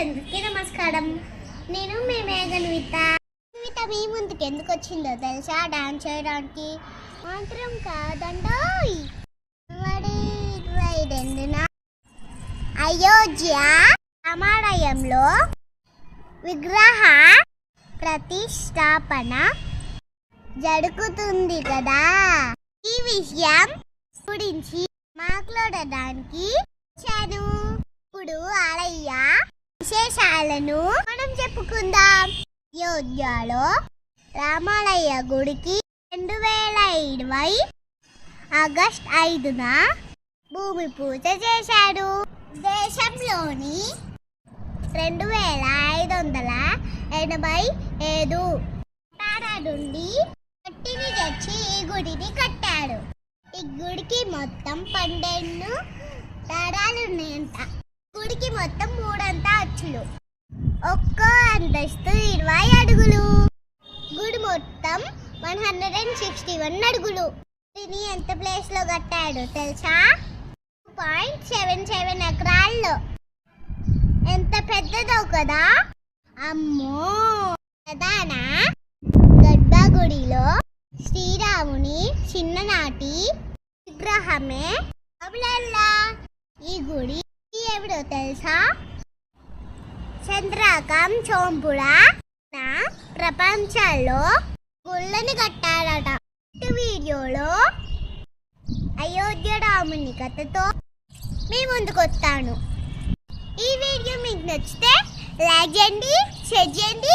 అందరికీ నమస్కారం? నేను మీ మేఘన్విత. విత మీ ముందుకు ఎందుకు వచ్చిందో తెలుసా? డాన్స్ చేయడానికి మాత్రం కాదండోయ్ మరి ఇరవై రెండున అయోధ్య రామాలయంలో విగ్రహ ప్రతిష్టాపన జరుగుతుంది కదా? ఈ విషయం గురించి మాట్లాడడానికి వచ్చాను. ఇప్పుడు ఆలయ్య విశేషాలను మనం చెప్పుకుందాం. అయోధ్యలో రామాలయ గుడికి రెండు వేల ఇరవై ఆగస్ట్ ఐదున భూమి పూజ చేశాడు. దేశంలోని రెండు వేల ఐదు వందల ఎనభై ఏడు నుండి మట్టిని తెచ్చి ఈ గుడిని కట్టాడు. ఈ గుడికి మొత్తం పన్నెండు దారాలు ఉన్నాయి గుడికి మొత్తం మూడంత అచ్చులు ఒక్కో అంతస్తు ఇరవై అడుగులు. గుడి మొత్తం one hundred and sixty one అడుగులు. దీన్ని ఎంత ప్లేస్లో కట్టాడు తెలుసా? పాయింట్ సెవెన్ సెవెన్ ఎకరాల్లో. ఎంత పెద్దదో కదా? అమ్మో! ప్రధాన? గర్భగుడిలో శ్రీరాముని చిన్ననాటి విగ్రహమే. అబులల్లా ఈ గుడి ఎవడో తెలుసా? చంద్రకం చోంపుడ నా ప్రపంచంలో గుళ్ళని కట్టాలట వీడియోలో అయోధ్య రాముని కథతో మీ ముందుకొస్తాను. ఈ వీడియో మీకు నచ్చితే లైక్ చేయండి షేర్ చేయండి